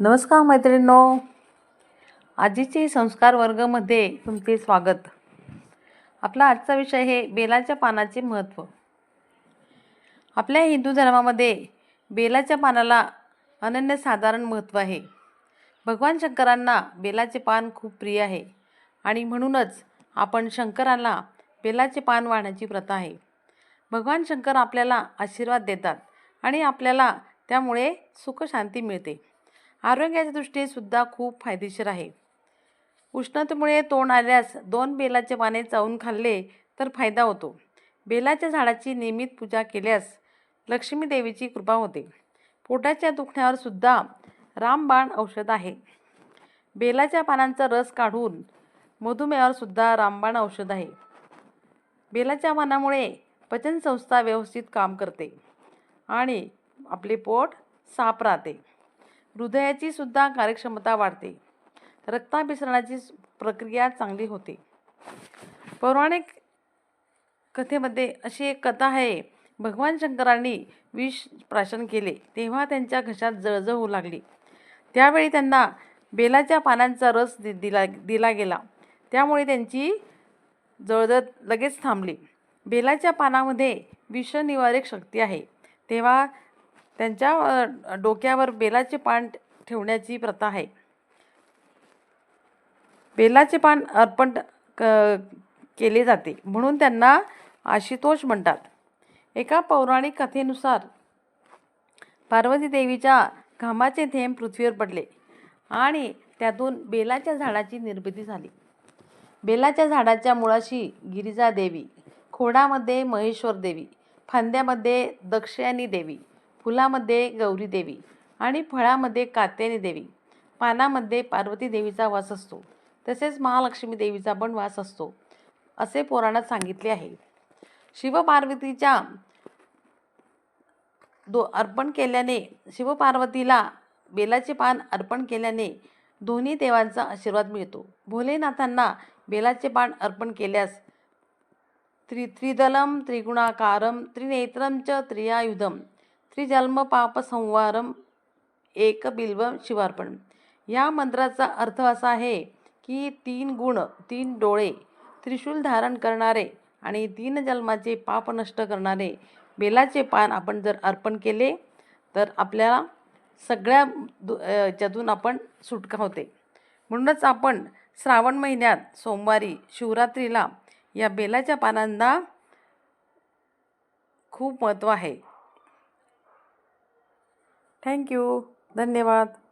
नमस्कार मैत्रिणींनो. आजीचे संस्कार वर्गमध्ये तुमचे स्वागत. आपला आजचा विषय हे बेलाच्या पानाचे महत्त्व आपल्या हिंदू धर्मामध्ये बेलाच्या पानाला अनन्यसाधारण महत्त्व आहे. भगवान शंकरांना बेलाचे पान खूप प्रिय आहे आणि म्हणूनच आपण शंकराला बेलाचे पान वाहण्याची प्रथा आहे. भगवान शंकर आपल्याला आशीर्वाद देतात आणि आपल्याला त्यामुळे सुखशांती मिळते. आरोग्याच्या दृष्टीने सुद्धा खूप फायदेशीर आहे. उष्णतेमुळे तोंड आल्यास दोन बेलाचे पाने चावून खाल्ले तर फायदा होतो. बेलाच्या झाडाची नियमित पूजा केल्यास लक्ष्मी देवीची कृपा होते. पोटाच्या दुखण्यावर सुद्धा रामबाण औषध आहे. बेलाच्या पानांचा रस काढून मधुमेहावर सुद्धा रामबाण औषध आहे. बेलाच्या पानामुळे पचनसंस्था व्यवस्थित काम करते आणि आपले पोट साफ राहते. हृदयाची सुद्धा कार्यक्षमता वाढते. रक्ताभिसरणाची प्रक्रिया चांगली होते. पौराणिक कथेमध्ये अशी एक कथा आहे. भगवान शंकरांनी विष प्राशन केले तेव्हा त्यांच्या घशात जळजळ होऊ लागली. त्यावेळी त्यांना बेलाच्या पानांचा रस दि दिला दिला गेला. त्यामुळे त्यांची जळजळ लगेच थांबली. बेलाच्या पानामध्ये विषनिवारक शक्ती आहे. तेव्हा त्यांच्या डोक्यावर बेलाचे पान ठेवण्याची प्रथा आहे. बेलाचे पान अर्पण क केले जाते. म्हणून त्यांना आशुतोष म्हणतात. एका पौराणिक कथेनुसार पार्वती देवीच्या घामाचे थेंब पृथ्वीवर पडले आणि त्यातून बेलाच्या झाडाची निर्मिती झाली. बेलाच्या झाडाच्या मुळाशी गिरिजा देवी खोडामध्ये महेश्वर देवी फांद्यामध्ये दक्षयानी देवी फुलामध्ये गौरी देवी आणि फळामध्ये कात्यायनी देवी. पानामध्ये पार्वती देवीचा वास असतो. तसेच महालक्ष्मी देवीचा पण वास असतो असे पुराणात सांगितले आहे. शिवपार्वतीच्या दो अर्पण केल्याने शिवपार्वतीला बेलाचे पान अर्पण केल्याने दोन्ही देवांचा आशीर्वाद मिळतो. भोलेनाथांना बेलाचे पान अर्पण केल्यास त्रि त्रिदलम त्रिगुणाकारम त्रिनेत्रम च त्रियायुधम त्रिजन्म पाप संवारम एक बिल्व शिवार्पण. या मंत्राचा अर्थ असा आहे की तीन गुण तीन डोळे त्रिशूल धारण करणारे आणि तीन जन्माचे पाप नष्ट करणारे बेलाचे पान आपण जर अर्पण केले तर आपल्याला सगळ्या दु- याच्यातून आपण सुटका होते. म्हणूनच आपण श्रावण महिन्यात सोमवारी शिवरात्रीला या बेलाच्या पानांना खूप महत्त्व आहे. थँक्यू. धन्यवाद.